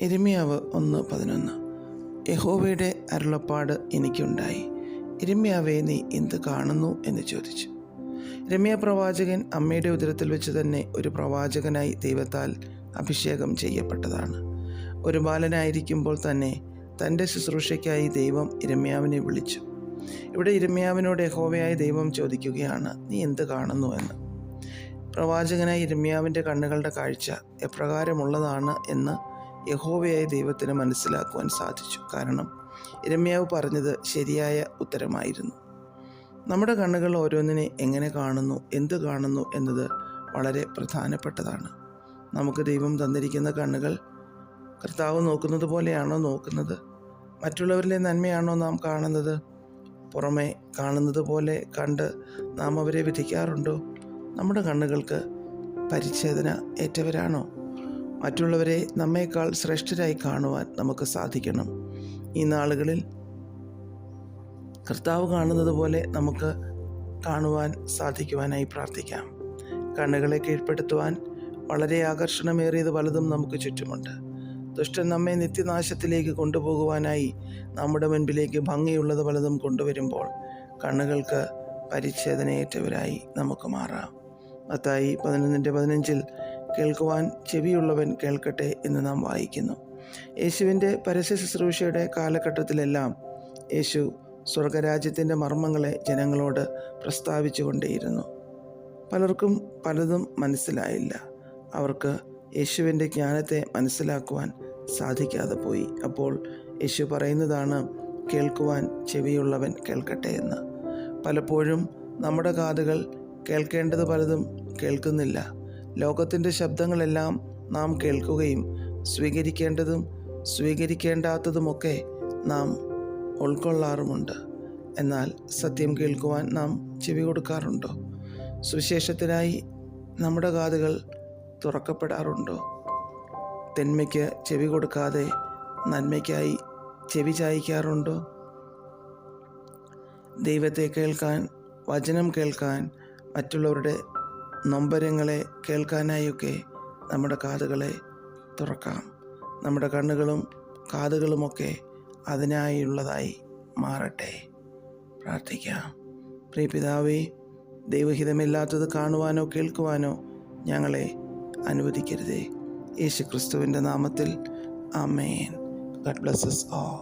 ഇരിമിയാവ് ഒന്ന് പതിനൊന്ന്. യഹോവയുടെ അരുളപ്പാട് എനിക്കുണ്ടായി. ഇരിമ്യാവെ നീ എന്ത് കാണുന്നു? എന്ന് ചോദിച്ചു. രമ്യ പ്രവാചകൻ അമ്മയുടെ ഉദരത്തിൽ വെച്ച് തന്നെ ഒരു പ്രവാചകനായി ദൈവത്താൽ അഭിഷേകം ചെയ്യപ്പെട്ടതാണ്. ഒരു ബാലനായിരിക്കുമ്പോൾ തന്നെ തന്റെ ശുശ്രൂഷയ്ക്കായി ദൈവം ഇരമ്യാവിനെ വിളിച്ചു. ഇവിടെ ഇരമ്യാവിനോട് യഹോവയായ ദൈവം ചോദിക്കുകയാണ് നീ എന്ത് കാണുന്നു? എന്ന്. പ്രവാചകനായ ഇരമ്യാവിന്റെ കണ്ണുകളുടെ കാഴ്ച എപ്രകാരമുള്ളതാണ് എന്ന് യഹോവയായ ദൈവത്തിന് മനസ്സിലാക്കുവാൻ സാധിച്ചു. കാരണം ഇരമ്യാവ് പറഞ്ഞത് ശരിയായ ഉത്തരമായിരുന്നു. നമ്മുടെ കണ്ണുകൾ ഓരോന്നിനെ എങ്ങനെ കാണുന്നു എന്ത് കാണുന്നു എന്നത് വളരെ പ്രധാനപ്പെട്ടതാണ്. നമുക്ക് ദൈവം തന്നിരിക്കുന്ന കണ്ണുകൾ കർത്താവ് നോക്കുന്നത് പോലെയാണോ നോക്കുന്നത്? മറ്റുള്ളവരിലെ നന്മയാണോ നാം കാണുന്നത്? പുറമെ കാണുന്നത് പോലെ കണ്ട് നാം അവരെ വിധിക്കാറുണ്ടോ? നമ്മുടെ കണ്ണുകൾക്ക് പരിച്ഛേദന ഏറ്റവരാണോ? മറ്റുള്ളവരെ നമ്മേക്കാൾ ശ്രേഷ്ഠരായി കാണുവാൻ നമുക്ക് സാധിക്കണം. ഈ നാളുകളിൽ കർത്താവ് കാണുന്നത് പോലെ നമുക്ക് കാണുവാൻ സാധിക്കുവാനായി പ്രാർത്ഥിക്കാം. കണ്ണുകളെ കീഴ്പ്പെടുത്തുവാൻ വളരെ ആകർഷണമേറിയത് പലതും നമുക്ക് ചുറ്റുമുണ്ട്. ദുഷ്ടൻ നമ്മെ നിത്യനാശത്തിലേക്ക് കൊണ്ടുപോകുവാനായി നമ്മുടെ മുൻപിലേക്ക് ഭംഗിയുള്ളത് പലതും കൊണ്ടുവരുമ്പോൾ കണ്ണുകൾക്ക് പരിച്ഛേദനയേറ്റവരായി നമുക്ക് മാറാം. മത്തായി പതിനൊന്നിന്റെ പതിനഞ്ചിൽ കേൾക്കുവാൻ ചെവിയുള്ളവൻ കേൾക്കട്ടെ എന്ന് നാം വായിക്കുന്നു. യേശുവിന്റെ പരസ്യ ശുശ്രൂഷയുടെ കാലഘട്ടത്തിലെല്ലാം യേശു സ്വർഗരാജ്യത്തിന്റെ മർമ്മങ്ങളെ ജനങ്ങളോട് പ്രസ്താവിച്ചു കൊണ്ടേയിരുന്നു പലർക്കും പലതും മനസ്സിലായില്ല. അവർക്ക് യേശുവിന്റെ ജ്ഞാനത്തെ മനസ്സിലാക്കുവാൻ സാധിക്കാതെ പോയി. അപ്പോൾ യേശു പറയുന്നതാണ് കേൾക്കുവാൻ ചെവിയുള്ളവൻ കേൾക്കട്ടെ എന്ന്. പലപ്പോഴും നമ്മുടെ കാതുകൾ കേൾക്കേണ്ടത് പലതും കേൾക്കുന്നില്ല. ലോകത്തിന്റെ ശബ്ദങ്ങളെല്ലാം നാം കേൾക്കുകയും സ്വീകരിക്കേണ്ടതും സ്വീകരിക്കേണ്ടാത്തതുമൊക്കെ നാം ഉൾക്കൊള്ളാറുമുണ്ട്. എന്നാൽ സത്യം കേൾക്കുവാൻ നാം ചെവി കൊടുക്കാറുണ്ടോ? സുവിശേഷത്തിനായി നമ്മുടെ കാതുകൾ തുറക്കപ്പെടാറുണ്ടോ? തിന്മയ്ക്ക് ചെവി കൊടുക്കാതെ നന്മയ്ക്കായി ചെവി ചായ്ക്കാറുണ്ടോ? ദൈവത്തെ കേൾക്കാൻ വചനം കേൾക്കാൻ മറ്റുള്ളവരുടെ നൊമ്പരങ്ങളെ കേൾക്കാനായൊക്കെ നമ്മുടെ കാതുകളെ തുറക്കാം. നമ്മുടെ കണ്ണുകളും കാതുകളുമൊക്കെ അതിനായുള്ളതായി മാറട്ടെ. പ്രാർത്ഥിക്കാം. പ്രിയ പിതാവേ ദൈവഹിതമില്ലാത്തത് കാണുവാനോ കേൾക്കുവാനോ ഞങ്ങളെ അനുവദിക്കരുതേ. യേശു ക്രിസ്തുവിന്റെ നാമത്തിൽ അമേൻ ഗഡ് ബ്ലസ്സസ് ഓ